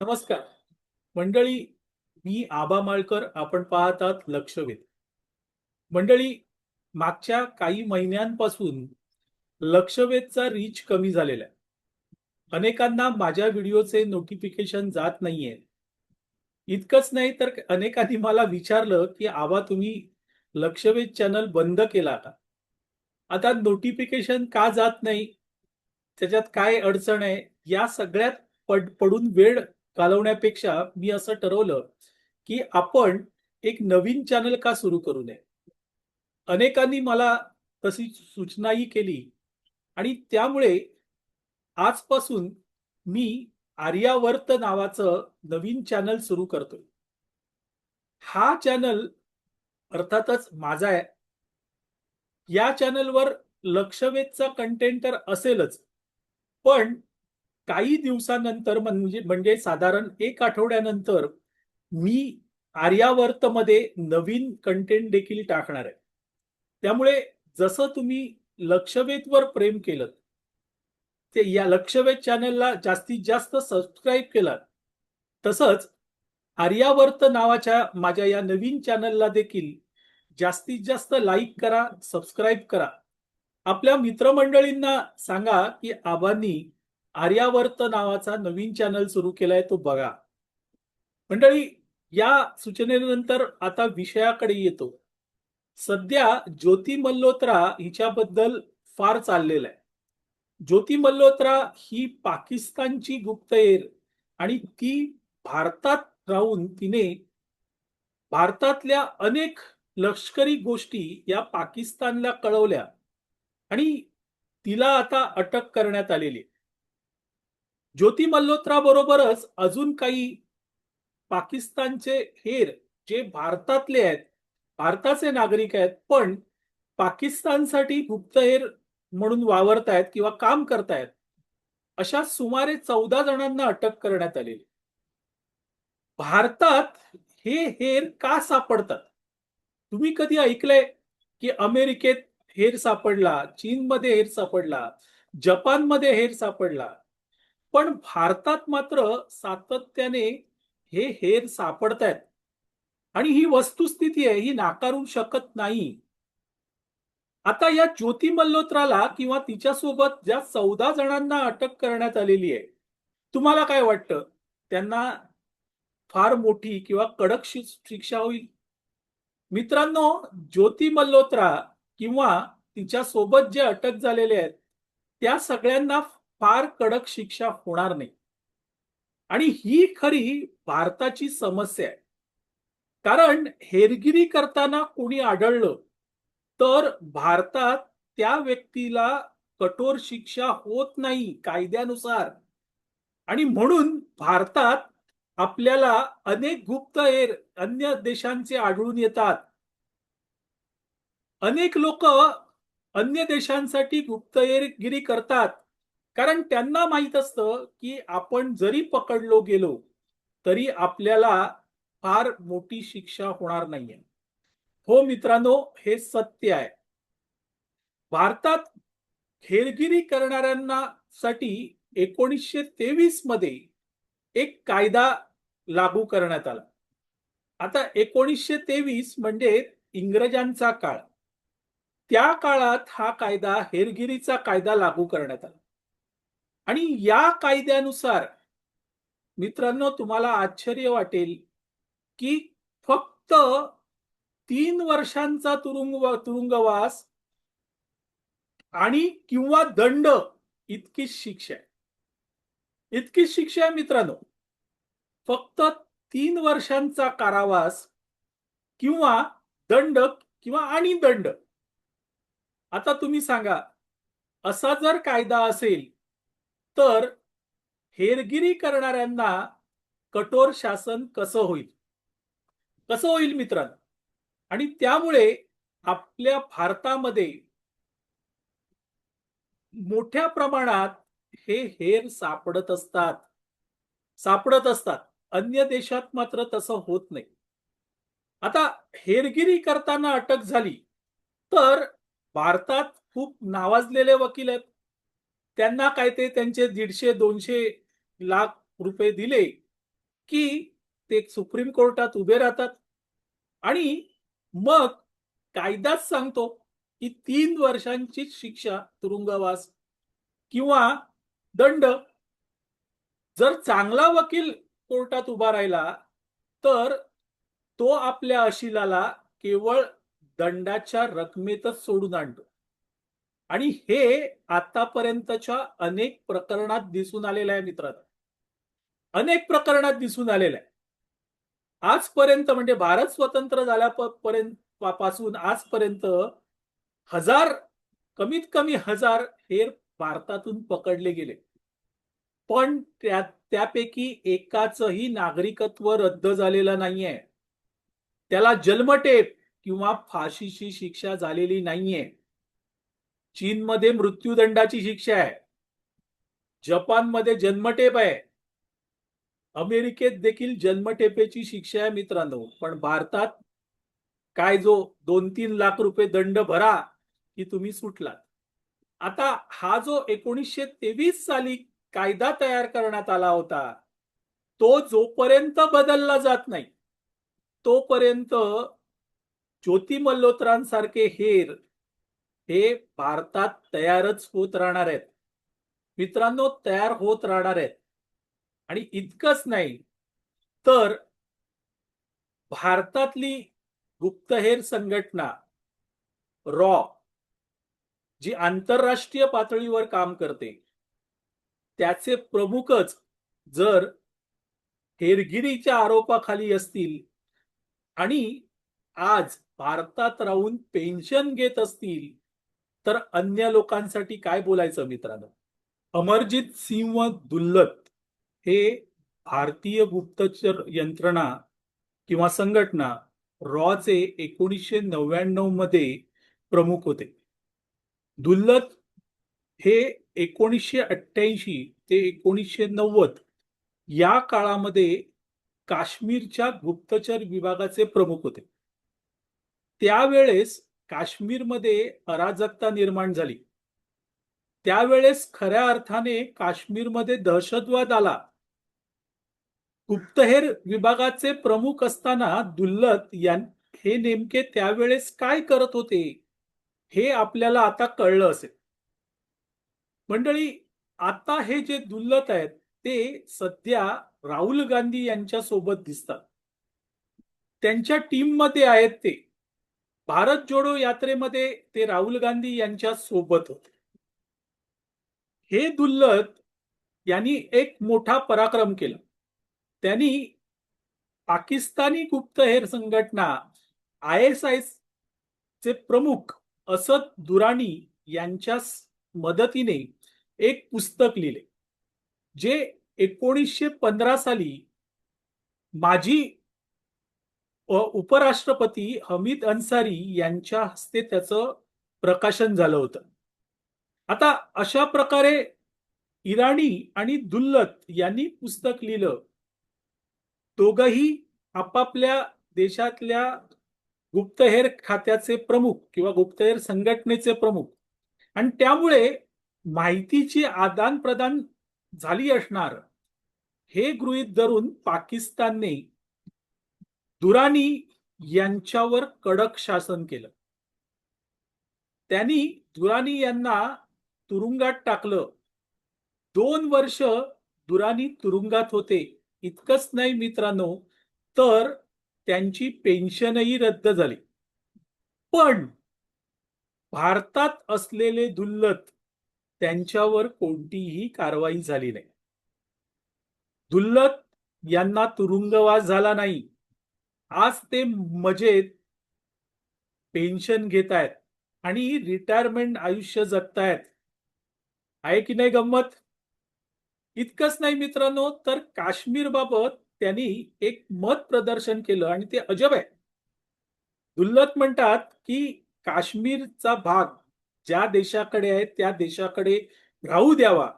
नमस्कार. मंडळी मी आबा माळकर आपण पाहतात लक्षवेध. मंडळी मागच्या काही महिन्यांपासून लक्षवेधचा रीच कमी झालेला आहे. अनेकांना माझ्या व्हिडिओचे नोटिफिकेशन जात नाहीये. इतकंच नाही तर अनेकांनी मला विचारलं की आबा तुम्ही लक्षवेध चॅनल बंद केला का? आता नोटिफिकेशन का जात नाही? त्याच्यात काय अडचण आहे? या सगळ्यात पड पडून वेळ घालवण्यापेक्षा मी असं ठरवलं की आपण एक नवीन चॅनल का सुरू करू नये? अनेकांनी मला तशी सूचनाही केली आणि त्यामुळे आजपासून मी आर्यावर्त नावाचं नवीन चॅनल सुरू करतोय. हा चॅनल अर्थातच माझा आहे. या चॅनलवर लक्षवेधचा कंटेंट तर असेलच पण काही दिवसानंतर म्हणजे म्हणजे साधारण एक आठवड्यानंतर मी आर्यावर्तमध्ये नवीन कंटेंट देखील टाकणार आहे. त्यामुळे जसं तुम्ही लक्षवेधवर प्रेम केलं ते या लक्षवेध चॅनलला जास्तीत जास्त सबस्क्राईब केलात तसंच आर्यावर्त नावाच्या माझ्या या नवीन चॅनलला देखील जास्तीत जास्त लाईक करा सबस्क्राईब करा. आपल्या मित्रमंडळींना सांगा की आबांनी आर्यावर्त नावाचा नवीन चॅनल सुरू केलाय तो बघा. मंडळी या सूचनेनंतर आता विषयाकडे येतो. सध्या ज्योती मल्होत्रा हिच्याबद्दल फार चाललेलं आहे. ज्योती मल्होत्रा ही पाकिस्तानची गुप्तहेर आणि ती भारतात राहून तिने भारतातल्या अनेक लष्करी गोष्टी या पाकिस्तानला कळवल्या आणि तिला आता अटक करण्यात आलेली आहे. ज्योती मल्होत्रा बरोबरच अजून काही पाकिस्तानचे हेर जे भारतातले आहेत भारताचे नागरिक आहेत पण पाकिस्तानसाठी गुप्तहेर म्हणून वावरतायत किंवा काम करतायत अशा सुमारे चौदा जणांना अटक करण्यात आलेली. भारतात हे हेर का सापडतात? तुम्ही कधी ऐकलंय की अमेरिकेत हेर सापडला चीनमध्ये हेर सापडला जपानमध्ये हेर सापडला? पण भारतात मात्र सातत्याने हे हेर सापडत आहेत आणि ही वस्तुस्थिती आहे ही नाकारू शकत नाही. आता या ज्योती मल्होत्राला किंवा तिच्यासोबत ज्या चौदा जणांना अटक करण्यात आलेली आहे तुम्हाला काय वाटतं? त्यांना फार मोठी किंवा कडक शिक्षा होईल? मित्रांनो ज्योती मल्होत्रा किंवा तिच्या सोबत जे अटक झालेले आहेत त्या सगळ्यांना फार कडक शिक्षा होणार नाही. आणि ही खरी भारताची समस्या आहे. कारण हेरगिरी करताना कोणी आढळलं तर भारतात त्या व्यक्तीला कठोर शिक्षा होत नाही कायद्यानुसार. आणि म्हणून भारतात आपल्याला अनेक गुप्तहेर अन्य देशांचे आढळून येतात. अनेक लोक अन्य देशांसाठी गुप्तहेरगिरी करतात. कारण त्यांना माहीत असतं की आपण जरी पकडलो गेलो तरी आपल्याला फार मोठी शिक्षा होणार नाहीये. हो मित्रांनो हे सत्य आहे. भारतात हेरगिरी करणाऱ्यांना साठी एकोणीसशे तेवीसमध्ये एक कायदा लागू करण्यात आला. आता एकोणीसशे तेवीस म्हणजे इंग्रजांचा काळ. त्या काळात हा कायदा हेरगिरीचा कायदा लागू करण्यात आला. आणि या कायद्यानुसार मित्रांनो तुम्हाला आश्चर्य वाटेल की फक्त तीन वर्षांचा तुरुंग तुरुंगवास आणि किंवा दंड इतकीच शिक्षा आहे. इतकीच शिक्षा आहे मित्रांनो. फक्त तीन वर्षांचा कारावास किंवा दंड किंवा आणि दंड. आता तुम्ही सांगा असा जर कायदा असेल तर हेरगिरी करणाऱ्यांना कठोर शासन कसं होईल? कसं होईल मित्रांनो? आणि त्यामुळे आपल्या भारतामध्ये मोठ्या प्रमाणात हे हेर सापडत असतात. सापडत असतात. अन्य देशात मात्र तसं होत नाही. आता हेरगिरी करताना अटक झाली तर भारतात खूप नावाजलेले वकील आहेत. त्यांना काय ते त्यांचे दीडशे दोनशे लाख रुपये दिले की ते सुप्रीम कोर्टात उभे राहतात. आणि मग कायदाच सांगतो की तीन वर्षांची शिक्षा तुरुंगवास किंवा दंड जर चांगला वकील कोर्टात उभा राहिला तर तो आपल्या अशिलाला केवळ दंडाच्या रकमेतच सोडून आणतो. आणि हे आतापर्यंतच्या अनेक प्रकरणात दिसून आलेलं आहे मित्रांनो. अनेक प्रकरणात दिसून आलेलं आहे. आजपर्यंत म्हणजे भारत स्वतंत्र झाल्यापर्यंत पासून आजपर्यंत हजार कमीत कमी हजार हेर भारतातून पकडले गेले. पण त्या त्यापैकी एकाचही नागरिकत्व रद्द झालेलं नाहीये. त्याला जन्मटेप किंवा फाशीची शिक्षा झालेली नाहीये. चीनमध्ये मृत्यूदंडाची शिक्षा आहे. जपानमध्ये जन्मटेप आहे. अमेरिकेत देखील जन्मटेपेची शिक्षा आहे मित्रांनो. पण भारतात काय जो दोन तीन लाख रुपये दंड भरा की तुम्ही सुटलात. आता हा जो एकोणीसशे तेवीस साली कायदा तयार करण्यात आला होता तो जोपर्यंत बदलला जात नाही तोपर्यंत ज्योती मल्होत्रांसारखे हेर हे भारतात तयारच होत राहणार आहेत. मित्रांनो तयार होत राहणार आहेत. आणि इतकंच नाही तर भारतातली गुप्तहेर संघटना रॉ जी आंतरराष्ट्रीय पातळीवर काम करते त्याचे प्रमुखच जर हेरगिरीच्या आरोपाखाली असतील आणि आज भारतात राहून पेन्शन घेत असतील तर अन्य लोकांसाठी काय बोलायचं मित्रांनो? अमरजित सिंह दुल्लत हे भारतीय गुप्तचर यंत्रणा किंवा संघटना रॉचे एकोणीसशे नव्याण्णवमध्ये प्रमुख होते. दुल्लत हे एकोणीसशे अठ्ठ्याऐंशी ते एकोणीसशे नव्वद या काळामध्ये काश्मीरच्या गुप्तचर विभागाचे प्रमुख होते. त्यावेळेस काश्मीरमध्ये अराजकता निर्माण झाली. त्यावेळेस खऱ्या अर्थाने काश्मीरमध्ये दहशतवाद आला. गुप्तहेर विभागाचे प्रमुख असताना दुल्लत यां हे नेमके त्यावेळेस काय करत होते हे आपल्याला आता कळलं असेल. मंडळी आता हे जे दुल्लत आहेत ते सध्या राहुल गांधी यांच्या सोबत दिसतात. त्यांच्या टीममध्ये आहेत ते. भारत जोडो यात्रेमध्ये ते राहुल गांधी यांच्या सोबत होते. हे दुल्लत यांनी एक मोठा पराक्रम केला. त्यांनी पाकिस्तानी गुप्तहेर संघटना आय एस आय चे प्रमुख असद दुराणी यांच्या मदतीने एक पुस्तक लिहिले जे एकोणीसशे पंधरा साली माझी उपराष्ट्रपती हमीद अन्सारी यांच्या हस्ते त्याचं प्रकाशन झालं होतं. आता अशा प्रकारे इराणी आणि दुल्लत यांनी पुस्तक लिहिलं. दोघही आपापल्या देशातल्या गुप्तहेर खात्याचे प्रमुख किंवा गुप्तहेर संघटनेचे प्रमुख. आणि त्यामुळे माहितीची आदान प्रदान झाली असणार हे गृहीत धरून पाकिस्तानने दुरानी यांच्यावर कडक शासन केलं. त्यांनी दुरानी यांना तुरुंगात टाकलं. दोन वर्ष दुरानी तुरुंगात होते. इतकंच नाही मित्रांनो तर त्यांची पेन्शनही रद्द झाली. पण भारतात असलेले दुल्लत त्यांच्यावर कोणतीही कारवाई झाली नाही. दुल्लत यांना तुरुंगवास झाला नाही. आज ते मजेत पेन्शन घेत आहेत आणि रिटायरमेंट आयुष्य जगतायत. आहे की नाही गंमत? इतकंच नाही मित्रांनो तर काश्मीर बाबत त्यांनी एक मत प्रदर्शन केलं आणि ते अजब आहे. दुल्लत म्हणतात की काश्मीरचा भाग ज्या देशाकडे आहे त्या देशाकडे राहू द्यावा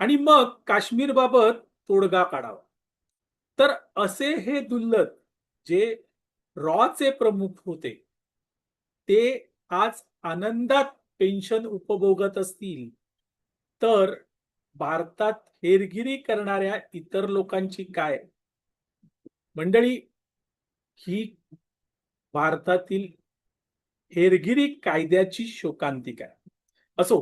आणि मग काश्मीर बाबत तोडगा काढावा. तर असे हे दुल्लत जे रॉचे प्रमुख होते ते आज आनंदात पेन्शन उपभोगत असतील तर भारतात हेरगिरी करणाऱ्या इतर लोकांची काय? मंडळी ही भारतातील हेरगिरी कायद्याची शोकांतिका आहे. असो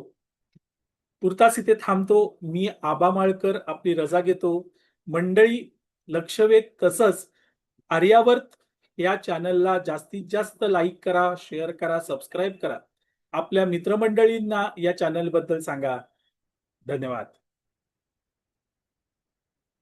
तुर्तास इथे थांबतो मी आबा माळकर आपली रजा घेतो. मंडळी लक्षवेध तसंच आर्यावर्त या चॅनलला जास्तीत जास्त लाईक करा शेअर करा सबस्क्राईब करा. आपल्या मित्रमंडळींना या चॅनलबद्दल सांगा. धन्यवाद.